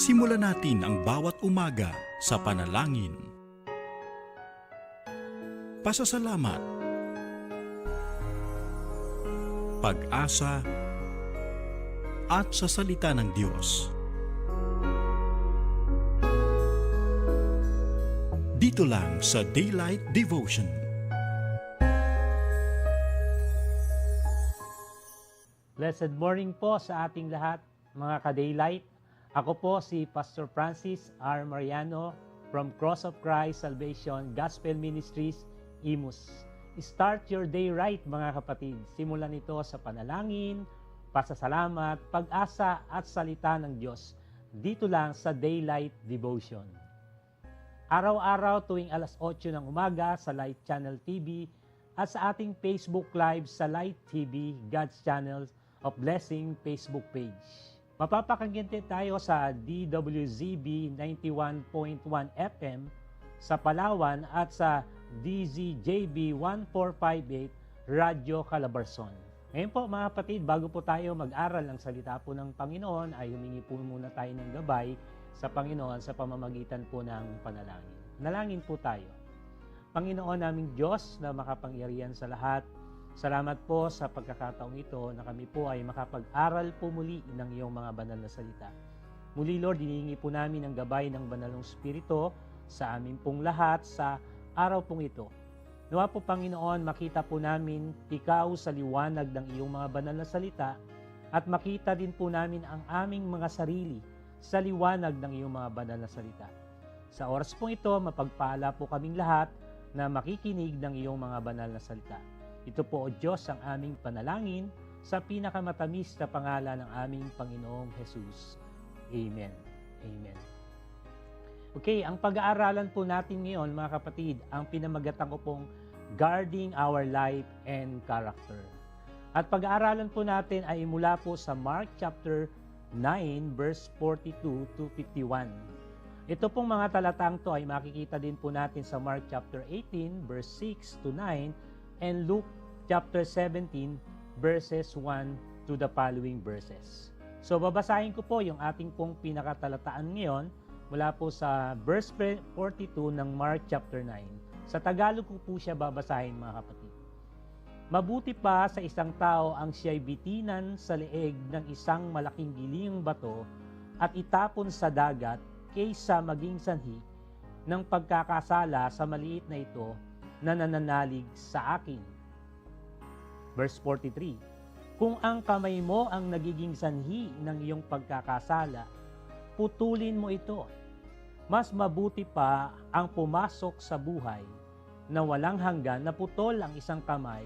Simulan natin ang bawat umaga sa panalangin. Pasasalamat. Pag-asa at sa salita ng Diyos. Dito lang sa Daylight Devotion. Blessed morning po sa ating lahat, mga ka-daylight. Ako po si Pastor Francis R. Mariano from Cross of Christ Salvation Gospel Ministries, Imus. Start your day right, mga kapatid. Simulan ito sa panalangin, pasasalamat, pag-asa at salita ng Diyos. Dito lang sa Daylight Devotion. Araw-araw tuwing alas 8 ng umaga sa Light Channel TV at sa ating Facebook Live sa Light TV, God's Channel of Blessing Facebook page. Mapapakinggan tayo sa DWZB 91.1 FM sa Palawan at sa DZJB 1458 Radyo Calabarzon. Ngayon po mga kapatid, bago po tayo mag-aral ng salita po ng Panginoon, ay humingi po muna tayo ng gabay sa Panginoon sa pamamagitan po ng panalangin. Nalangin po tayo. Panginoon naming Diyos na makapangyarihan sa lahat, salamat po sa pagkakataong ito na kami po ay makapag-aral po muli ng iyong mga banal na salita. Muli Lord, hinihingi po namin ang gabay ng banalong spirito sa amin pong lahat sa araw pong ito. Nawa po Panginoon, makita po namin ikaw sa liwanag ng iyong mga banal na salita at makita din po namin ang aming mga sarili sa liwanag ng iyong mga banal na salita. Sa oras pong ito, mapagpala po kaming lahat na makikinig ng iyong mga banal na salita. Ito po o Diyos ang aming panalangin sa pinakamatamis na pangalan ng aming Panginoong Jesus. Amen. Amen. Okay, ang pag-aaralan po natin ngayon mga kapatid, ang pinamagatan ko pong Guarding Our Life and Character. At pag-aaralan po natin ay mula po sa Mark chapter 9 verse 42 to 51. Ito pong mga talatang to ay makikita din po natin sa Mark chapter 18 verse 6 to 9 and Luke chapter 17 verses 1 to the following verses. So babasahin ko po yung ating pong pinakatalataan ngayon mula po sa verse 42 ng Mark chapter 9. Sa Tagalog ko po siya babasahin mga kapatid. Mabuti pa sa isang tao ang siya'y bitinan sa leeg ng isang malaking giling bato at itapon sa dagat kaysa maging sanhi ng pagkakasala sa maliit na ito na nananalig sa akin. Verse 43 Kung ang kamay mo ang nagiging sanhi ng iyong pagkakasala, putulin mo ito. Mas mabuti pa ang pumasok sa buhay na walang hanggan na putol ang isang kamay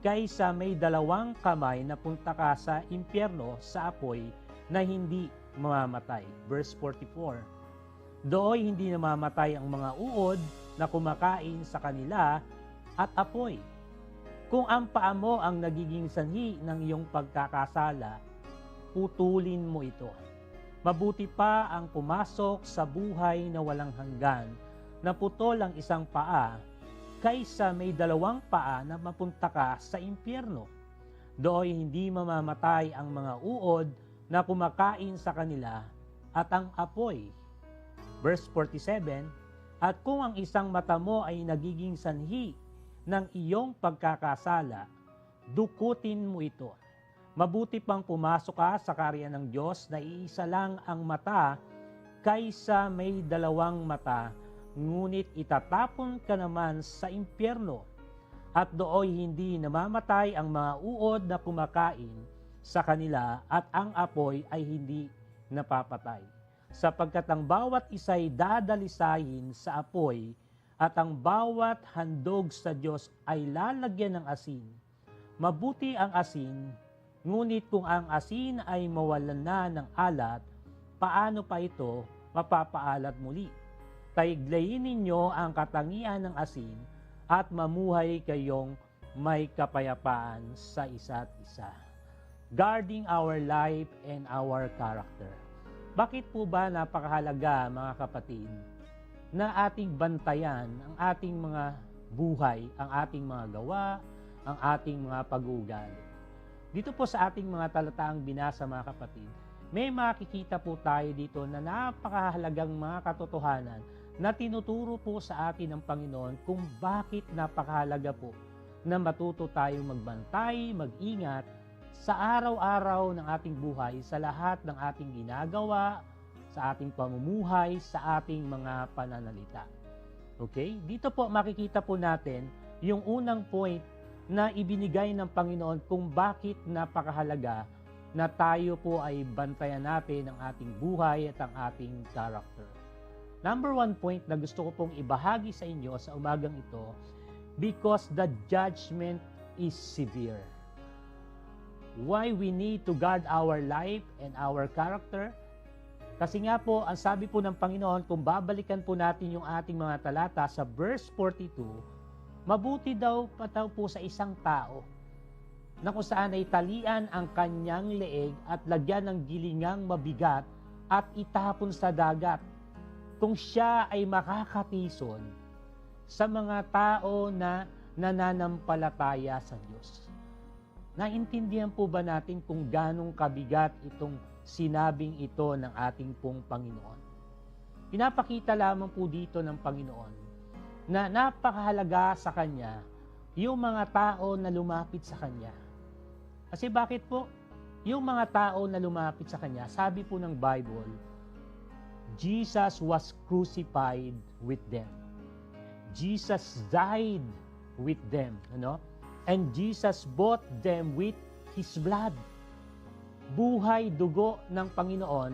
kaysa may dalawang kamay na punta ka sa impyerno sa apoy na hindi mamamatay. Verse 44 Dooy hindi namamatay ang mga uod na kumakain sa kanila at apoy. Kung ang paa mo ang nagiging sanhi ng iyong pagkakasala, putulin mo ito. Mabuti pa ang pumasok sa buhay na walang hanggan na putol ang isang paa kaysa may dalawang paa na mapunta ka sa impyerno. Dooy hindi mamamatay ang mga uod na kumakain sa kanila at ang apoy. Verse 47, At kung ang isang mata mo ay nagiging sanhi ng iyong pagkakasala, dukutin mo ito. Mabuti pang pumasok ka sa karya ng Diyos na iisa lang ang mata kaysa may dalawang mata ngunit itatapon ka naman sa impyerno at dooy hindi namamatay ang mga uod na kumakain sa kanila at ang apoy ay hindi napapatay. Sapagkat ang bawat isa'y dadalisayin sa apoy at ang bawat handog sa Diyos ay lalagyan ng asin. Mabuti ang asin, ngunit kung ang asin ay mawalan na ng alat, paano pa ito mapapaalat muli? taiglayin ninyo ang katangian ng asin at mamuhay kayong may kapayapaan sa isa't isa. Guarding our life and our character. Bakit po ba napakahalaga mga kapatid na ating bantayan ang ating mga buhay, ang ating mga gawa, ang ating mga pag-uugali? Dito po sa ating mga talataang binasa mga kapatid, may makikita po tayo dito na napakahalagang mga katotohanan na tinuturo po sa atin ng Panginoon kung bakit napakahalaga po na matuto tayong magbantay, mag-ingat sa araw-araw ng ating buhay, sa lahat ng ating ginagawa, sa ating pamumuhay, sa ating mga pananalita. Okay? Dito po makikita po natin yung unang point na ibinigay ng Panginoon kung bakit napakahalaga na tayo po ay bantayan natin ang ating buhay at ang ating character. Number one point na gusto ko pong ibahagi sa inyo sa umagang ito, because the judgment is severe. Why we need to guard our life and our character? Kasi nga po, ang sabi po ng Panginoon, kung babalikan po natin yung ating mga talata sa verse 42, mabuti daw pa daw po sa isang tao na kung saan ay talian ang kanyang leeg at lagyan ng gilingang mabigat at itapon sa dagat. Kung siya ay makakatison sa mga tao na nananampalataya sa Diyos. Naintindihan po ba natin kung ganong kabigat itong sinabing ito ng ating pong Panginoon? Pinapakita lamang po dito ng Panginoon na napakahalaga sa Kanya yung mga tao na lumapit sa Kanya. Kasi bakit po? Yung mga tao na lumapit sa Kanya, sabi po ng Bible, Jesus was crucified with them. Jesus died with them, ano? And Jesus bought them with His blood. Buhay, dugo ng Panginoon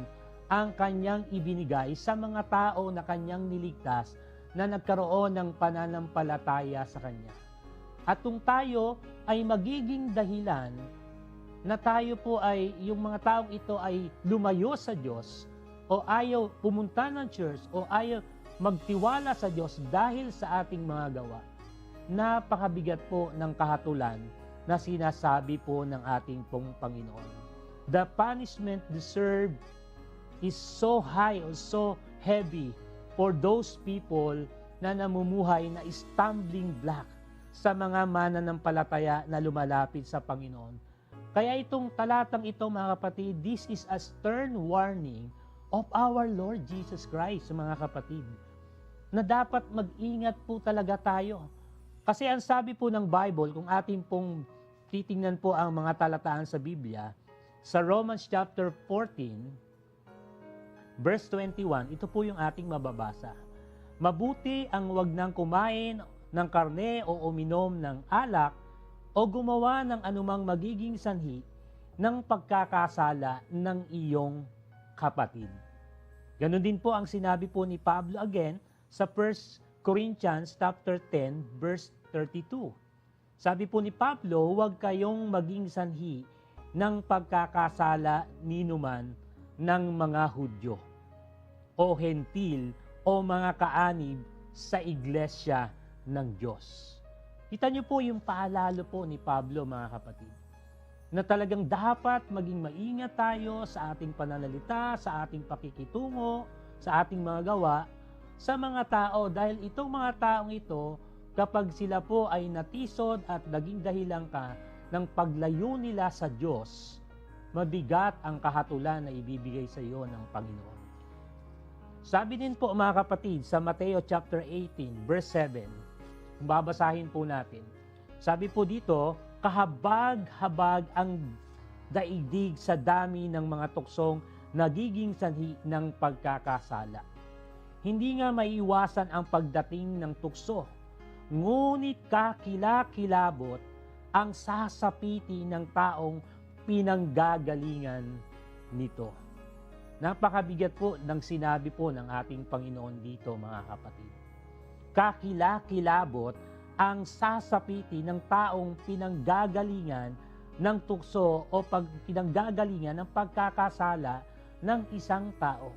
ang kanyang ibinigay sa mga tao na kanyang niligtas na nagkaroon ng pananampalataya sa Kanya. At kung tayo ay magiging dahilan na tayo po ay, yung mga taong ito ay lumayo sa Diyos o ayaw pumunta ng church o ayaw magtiwala sa Diyos dahil sa ating mga gawa, napakabigat po ng kahatulan na sinasabi po ng ating pong Panginoon. The punishment deserved is so high or so heavy for those people na namumuhay na stumbling block sa mga mananampalataya na lumalapit sa Panginoon. Kaya itong talatang ito mga kapatid, this is a stern warning of our Lord Jesus Christ mga kapatid na dapat mag-ingat po talaga tayo. Kasi ang sabi po ng Bible, kung ating pong titingnan po ang mga talataan sa Biblia, sa Romans chapter 14, verse 21, ito po yung ating mababasa. Mabuti ang wag nang kumain ng karne o uminom ng alak o gumawa ng anumang magiging sanhi ng pagkakasala ng iyong kapatid. Ganon din po ang sinabi po ni Pablo again sa 1 Corinthians chapter 10 verse 32. Sabi po ni Pablo, huwag kayong maging sanhi ng pagkakasala ninuman ng mga Hudyo o hentil o mga kaanib sa iglesia ng Diyos. Kita niyo po yung paalalo po ni Pablo mga kapatid na talagang dapat maging maingat tayo sa ating pananalita, sa ating pakikitungo, sa ating mga gawa sa mga tao dahil itong mga taong ito kapag sila po ay natisod at naging dahilan ka ng paglayo nila sa Diyos, mabigat ang kahatulan na ibibigay sa iyo ng Panginoon. Sabi din po mga kapatid sa Mateo chapter 18 verse 7, kung babasahin po natin, sabi po dito, kahabag-habag ang daigdig sa dami ng mga tuksong nagiging sanhi ng pagkakasala. Hindi nga maiiwasan ang pagdating ng tukso, ngunit kakilakilabot ang sasapiti ng taong pinanggagalingan nito. Napakabigat po ng sinabi po ng ating Panginoon dito mga kapatid. Kakilakilabot ang sasapiti ng taong pinanggagalingan ng tukso o pag pinanggagalingan ng pagkakasala ng isang tao.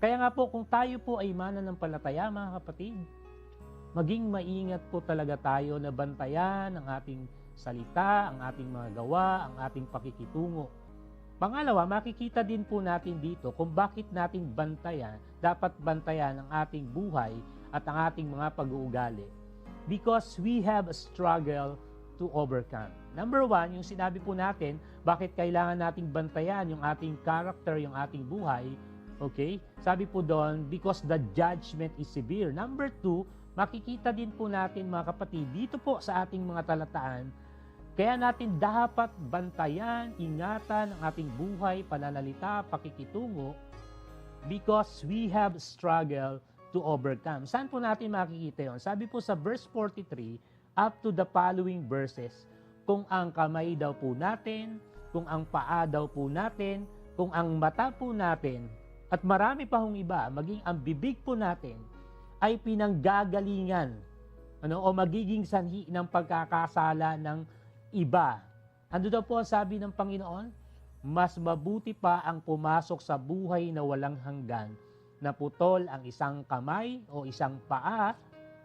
Kaya nga po kung tayo po ay mananampalataya mga kapatid, maging maingat po talaga tayo na bantayan ang ating salita, ang ating mga gawa, ang ating pakikitungo. Pangalawa, makikita din po natin dito kung bakit natin bantayan, dapat bantayan ang ating buhay at ang ating mga pag-uugali because we have a struggle to overcome. Number one, yung sinabi po natin, bakit kailangan nating bantayan yung ating character, yung ating buhay, okay? Sabi po doon, because the judgment is severe. Number two, makikita din po natin mga kapatid, dito po sa ating mga talataan, kaya natin dapat bantayan, ingatan ang ating buhay, pananalita, pakikitungo, because we have struggle to overcome. Saan po natin makikita yon? Sabi po sa verse 43 up to the following verses, kung ang kamay daw po natin, kung ang paa daw po natin, kung ang mata po natin, at marami pa hong iba, maging ang bibig po natin, ay pinanggagalingan ano, o magiging sanhi ng pagkakasala ng iba. Ano daw po ang sabi ng Panginoon? Mas mabuti pa ang pumasok sa buhay na walang hanggan na putol ang isang kamay o isang paa,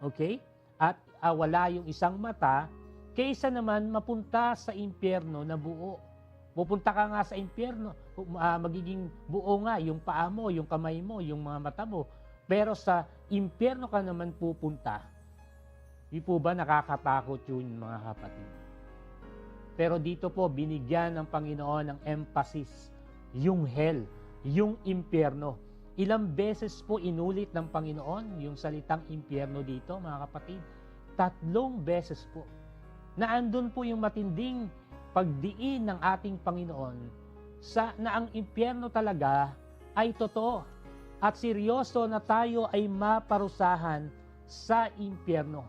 okay? At ah, wala yung isang mata, kaysa naman mapunta sa impyerno na buo. Pupunta ka nga sa impyerno, ah, magiging buo nga yung paa mo, yung kamay mo, yung mga mata mo. Pero sa impyerno ka naman pupunta. Di po ba nakakatakot yun mga kapatid? Pero dito po, binigyan ng Panginoon ng emphasis, yung hell, yung impyerno. Ilang beses po inulit ng Panginoon yung salitang impyerno dito, mga kapatid. Tatlong beses po. Naandun po yung matinding pagdiin ng ating Panginoon sa na ang impyerno talaga ay totoo at seryoso na tayo ay maparusahan sa impyerno.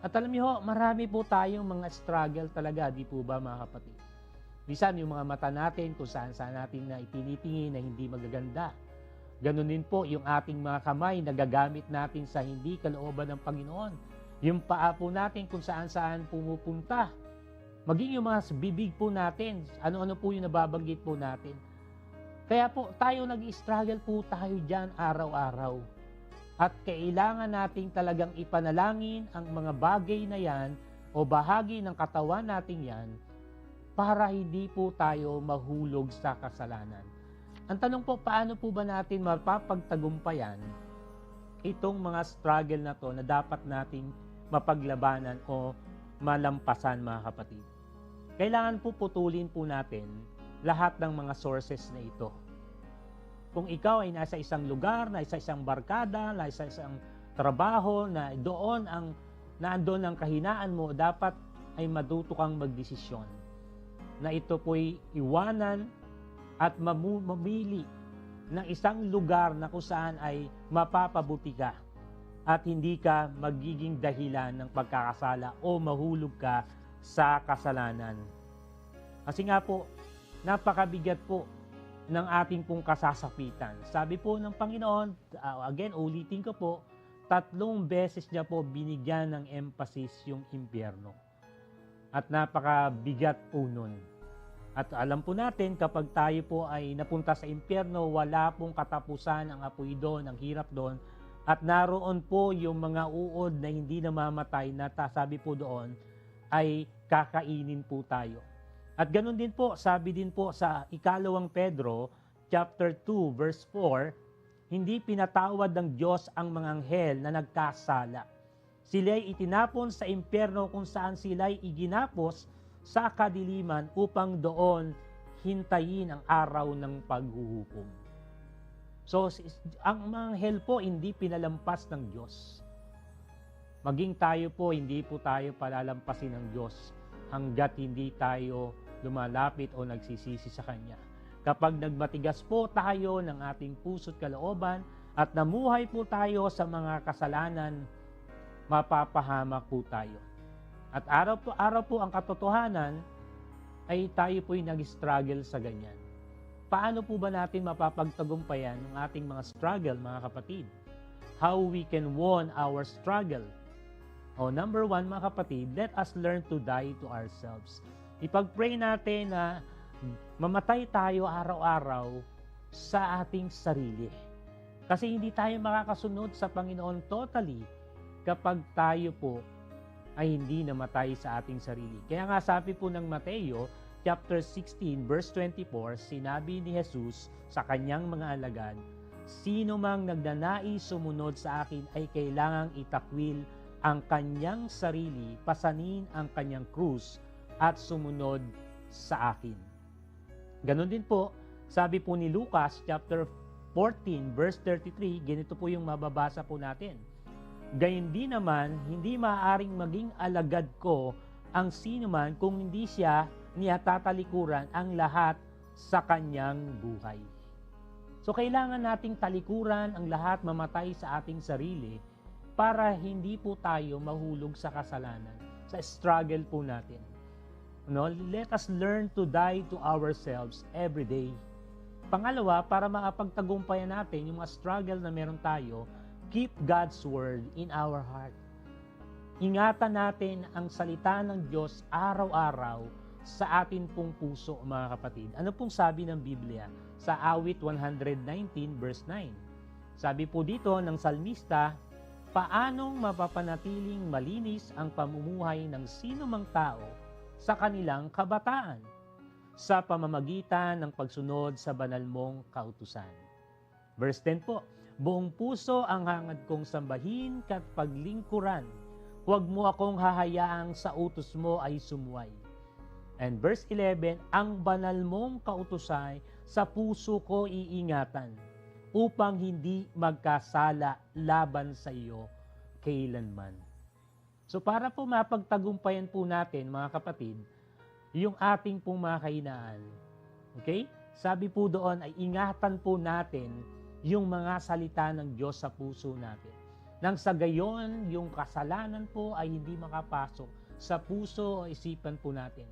At alam niyo, marami po tayong mga struggle talaga, di po ba mga kapatid? Minsan yung mga mata natin kung saan saan natin na itinitingin na hindi magaganda. Ganun din po yung ating mga kamay na gagamit natin sa hindi kalooban ng Panginoon. Yung paa po natin kung saan saan pumupunta. Maging yung mga bibig po natin, ano-ano po yung nababanggit po natin. Kaya po tayo nag-struggle po tayo dyan araw-araw. At kailangan nating talagang ipanalangin ang mga bagay na yan o bahagi ng katawan natin yan para hindi po tayo mahulog sa kasalanan. Ang tanong po, paano po ba natin mapapagtagumpayan itong mga struggle na to na dapat nating mapaglabanan o malampasan mga kapatid? Kailangan po putulin po natin lahat ng mga sources na ito. Kung ikaw ay nasa isang lugar, nasa isang barkada, nasa isang trabaho, na doon ang naandun ang kahinaan mo, dapat ay matuto kang magdesisyon na ito po'y iwanan at mamili ng isang lugar na kung saan ay mapapabuti ka at hindi ka magiging dahilan ng pagkakasala o mahulog ka sa kasalanan. Kasi nga po, napakabigat po ng ating pong kasasapitan. Sabi po ng Panginoon, uh, again, ulitin ko po, tatlong beses niya po binigyan ng emphasis yung impyerno. At napakabigat po nun. At alam po natin, kapag tayo po ay napunta sa impyerno, wala pong katapusan ang apoy doon, ang hirap doon. At naroon po yung mga uod na hindi namamatay na sabi po doon, ay kakainin po tayo. At ganun din po, sabi din po sa ikalawang Pedro, chapter 2, verse 4, hindi pinatawad ng Diyos ang mga anghel na nagkasala. Sila'y itinapon sa impyerno kung saan sila'y iginapos sa kadiliman upang doon hintayin ang araw ng paghuhukom. So, ang mga anghel po hindi pinalampas ng Diyos. Maging tayo po, hindi po tayo palalampasin ng Diyos hanggat hindi tayo lumalapit o nagsisisi sa Kanya. Kapag nagmatigas po tayo ng ating puso't kalooban at namuhay po tayo sa mga kasalanan, mapapahamak po tayo. At araw po, araw po ang katotohanan ay tayo po'y nag-struggle sa ganyan. Paano po ba natin mapapagtagumpayan ang ating mga struggle, mga kapatid? How we can won our struggle? O number one, mga kapatid, let us learn to die to ourselves. Ipag-pray natin na mamatay tayo araw-araw sa ating sarili. Kasi hindi tayo makakasunod sa Panginoon totally kapag tayo po ay hindi namatay sa ating sarili. Kaya nga sabi po ng Mateo, chapter 16, verse 24, sinabi ni Jesus sa kanyang mga alagad, Sino mang nagnanais sumunod sa akin ay kailangang itakwil ang kanyang sarili, pasanin ang kanyang krus at sumunod sa akin. Ganon din po, sabi po ni Lucas chapter 14 verse 33, ganito po yung mababasa po natin. Gayun din naman, hindi maaaring maging alagad ko ang sino man kung hindi siya niya tatalikuran ang lahat sa kanyang buhay. So kailangan nating talikuran ang lahat mamatay sa ating sarili para hindi po tayo mahulog sa kasalanan, sa struggle po natin. No, let us learn to die to ourselves every day. Pangalawa, para makapagtagumpayan natin yung mga struggle na meron tayo, keep God's word in our heart. Ingatan natin ang salita ng Diyos araw-araw sa atin pong puso, mga kapatid. Ano pong sabi ng Biblia sa awit 119 verse 9? Sabi po dito ng salmista, paanong mapapanatiling malinis ang pamumuhay ng sino mang tao sa kanilang kabataan sa pamamagitan ng pagsunod sa banal mong kautusan. Verse 10 po, Buong puso ang hangad kong sambahin kat paglingkuran. Huwag mo akong hahayaang sa utos mo ay sumuway. And verse 11, Ang banal mong kautusay sa puso ko iingatan upang hindi magkasala laban sa iyo kailanman. So para po mapagtagumpayan po natin mga kapatid, yung ating pong mga kahinaan. Okay? Sabi po doon ay ingatan po natin yung mga salita ng Diyos sa puso natin. Nang sa gayon, yung kasalanan po ay hindi makapasok sa puso o isipan po natin.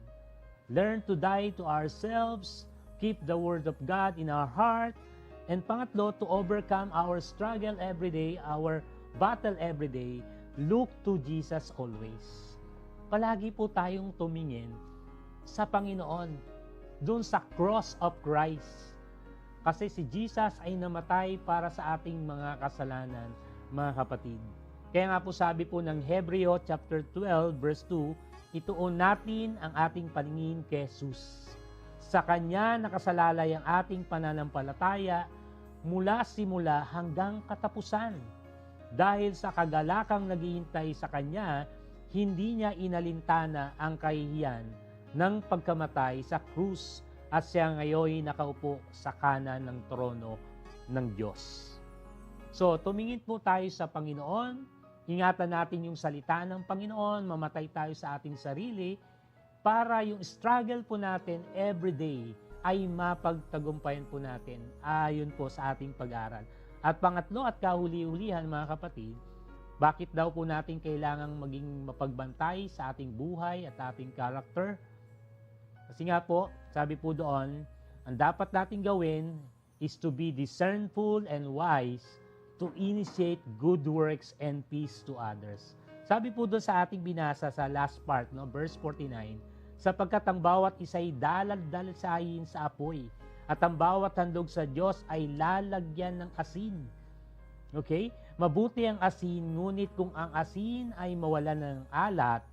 Learn to die to ourselves, keep the Word of God in our heart, and pangatlo, to overcome our struggle every day, our battle every day, look to Jesus always. Palagi po tayong tumingin sa Panginoon, doon sa cross of Christ. Kasi si Jesus ay namatay para sa ating mga kasalanan, mga kapatid. Kaya nga po sabi po ng Hebreo chapter 12 verse 2, ituon natin ang ating paningin kay Jesus. Sa Kanya nakasalalay ang ating pananampalataya mula simula hanggang katapusan. Dahil sa kagalakang naghihintay sa Kanya, hindi niya inalintana ang kahihiyan ng pagkamatay sa krus at siya ngayon nakaupo sa kanan ng trono ng Diyos. So, tumingin po tayo sa Panginoon, ingatan natin yung salita ng Panginoon, mamatay tayo sa ating sarili, para yung struggle po natin every day ay mapagtagumpayan po natin ayon po sa ating pag-aral. At pangatlo at kahuli-hulihan mga kapatid, bakit daw po natin kailangang maging mapagbantay sa ating buhay at ating character? Kasi nga po, sabi po doon, ang dapat natin gawin is to be discernful and wise to initiate good works and peace to others. Sabi po doon sa ating binasa sa last part, no, verse 49, sapagkat ang bawat isa'y dalal-dalsayin sa apoy, at ang bawat handog sa Diyos ay lalagyan ng asin. Okay? Mabuti ang asin, ngunit kung ang asin ay mawala ng alat,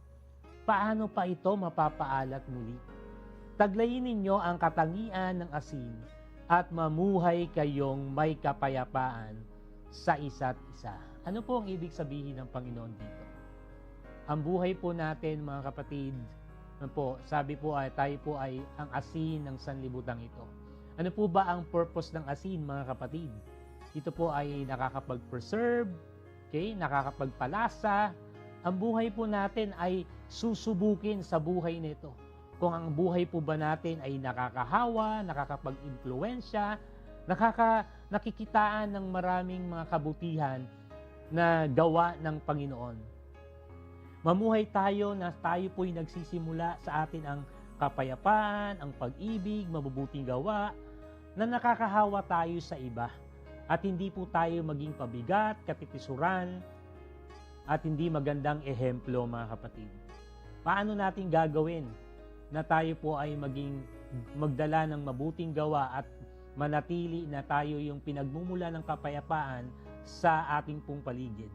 paano pa ito mapapaalat muli? Taglayin ninyo ang katangian ng asin at mamuhay kayong may kapayapaan sa isa't isa. Ano po ang ibig sabihin ng Panginoon dito? Ang buhay po natin mga kapatid, ano po, sabi po ay tayo po ay ang asin ng sanlibutan ito. Ano po ba ang purpose ng asin mga kapatid? Ito po ay nakakapag-preserve, okay, nakakapagpalasa. Ang buhay po natin ay susubukin sa buhay nito kung ang buhay po ba natin ay nakakahawa, nakakapag-impluensya, nakaka, nakikitaan ng maraming mga kabutihan na gawa ng Panginoon. Mamuhay tayo na tayo po'y nagsisimula sa atin ang kapayapaan, ang pag-ibig, mabubuting gawa, na nakakahawa tayo sa iba. At hindi po tayo maging pabigat, katitisuran, at hindi magandang ehemplo mga kapatid. Paano natin gagawin na tayo po ay maging magdala ng mabuting gawa at manatili na tayo yung pinagmumula ng kapayapaan sa ating pong paligid.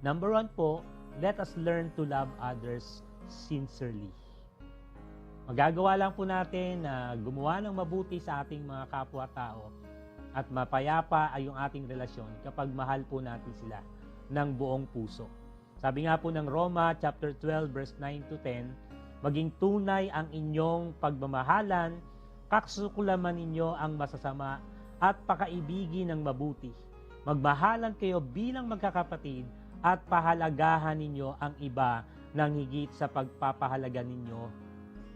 Number one po, let us learn to love others sincerely. Magagawa lang po natin na gumawa ng mabuti sa ating mga kapwa-tao at mapayapa ay yung ating relasyon kapag mahal po natin sila ng buong puso. Sabi nga po ng Roma chapter 12 verse 9 to 10, maging tunay ang inyong pagmamahalan, kaksukulaman ninyo ang masasama at pakaibigin ng mabuti. Magmahalan kayo bilang magkakapatid at pahalagahan ninyo ang iba ng higit sa pagpapahalaga ninyo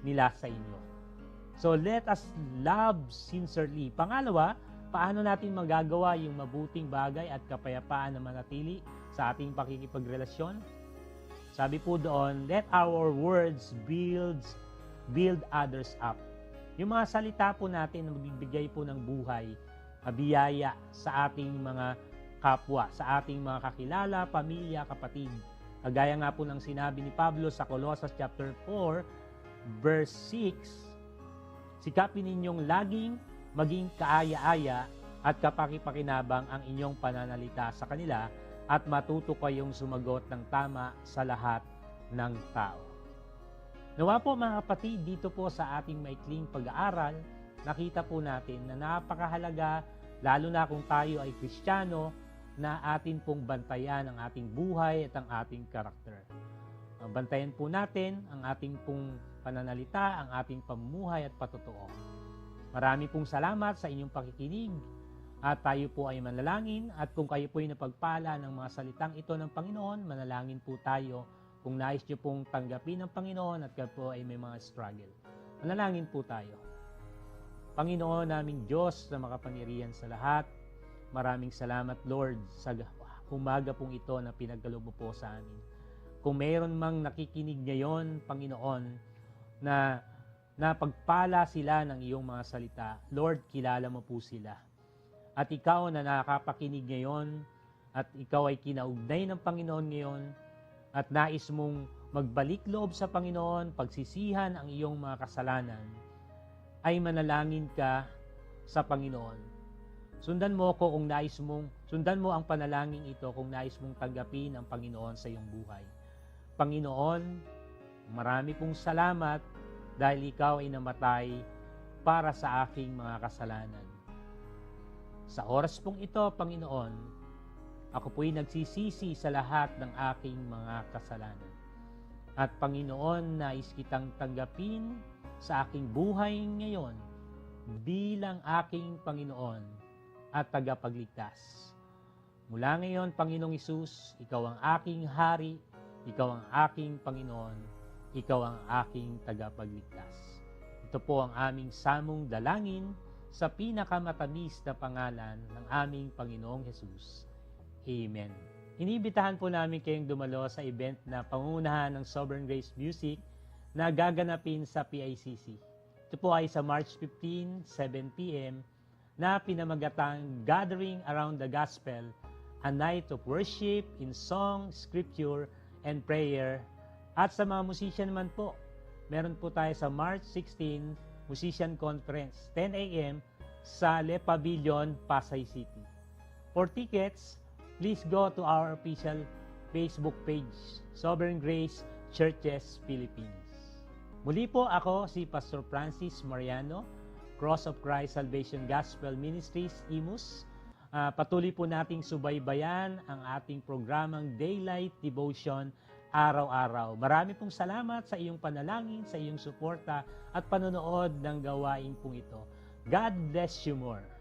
nila sa inyo. So let us love sincerely. Pangalawa, paano natin magagawa yung mabuting bagay at kapayapaan na manatili sa ating pakikipagrelasyon? Sabi po doon, let our words build, build others up. Yung mga salita po natin na magbibigay po ng buhay, biyaya sa ating mga kapwa, sa ating mga kakilala, pamilya, kapatid. Kagaya nga po ng sinabi ni Pablo sa Colossus chapter 4, verse 6, Sikapin ninyong laging maging kaaya-aya at kapakipakinabang ang inyong pananalita sa kanila at matuto kayong sumagot ng tama sa lahat ng tao. Nawa po mga kapatid, dito po sa ating maikling pag-aaral, nakita po natin na napakahalaga, lalo na kung tayo ay kristyano, na atin pong bantayan ang ating buhay at ang ating karakter. Bantayan po natin ang ating pong pananalita, ang ating pamumuhay at patotoo. Marami pong salamat sa inyong pakikinig at tayo po ay manalangin at kung kayo po ay napagpala ng mga salitang ito ng Panginoon, manalangin po tayo kung nais nyo pong tanggapin ng Panginoon at kayo po ay may mga struggle. Manalangin po tayo. Panginoon naming Diyos na makapangyarihan sa lahat, maraming salamat Lord sa umaga pong ito na pinagkaloob mo po sa amin. Kung mayroon mang nakikinig ngayon, Panginoon, na napagpala sila ng iyong mga salita, Lord, kilala mo po sila. At ikaw na nakapakinig ngayon, at ikaw ay kinaugnay ng Panginoon ngayon, at nais mong magbalik loob sa Panginoon, pagsisihan ang iyong mga kasalanan, ay manalangin ka sa Panginoon. Sundan mo ko kung nais mong, sundan mo ang panalangin ito kung nais mong tanggapin ang Panginoon sa iyong buhay. Panginoon, marami pong salamat dahil ikaw ay namatay para sa aking mga kasalanan. Sa oras pong ito, Panginoon, ako po'y nagsisisi sa lahat ng aking mga kasalanan. At Panginoon, nais kitang tanggapin sa aking buhay ngayon bilang aking Panginoon at tagapagligtas. Mula ngayon, Panginoong Isus, Ikaw ang aking hari, Ikaw ang aking Panginoon, Ikaw ang aking tagapagligtas. Ito po ang aming samong dalangin sa pinakamatamis na pangalan ng aming Panginoong Jesus. Amen. Inibitahan po namin kayong dumalo sa event na pangunahan ng Sovereign Grace Music na gaganapin sa PICC. Ito po ay sa March 15, 7 p.m. na pinamagatang Gathering Around the Gospel, a night of worship in song, scripture, and prayer. At sa mga musician naman po, meron po tayo sa March 16 Musician Conference, 10 a.m. sa Le Pavilion, Pasay City. For tickets, please go to our official Facebook page, Sovereign Grace Churches Philippines. Muli po ako si Pastor Francis Mariano, Cross of Christ Salvation Gospel Ministries, IMUS. Ah, patuloy po nating subaybayan ang ating programang Daylight Devotion araw-araw. Marami pong salamat sa iyong panalangin, sa iyong suporta at panonood ng gawain pong ito. God bless you more.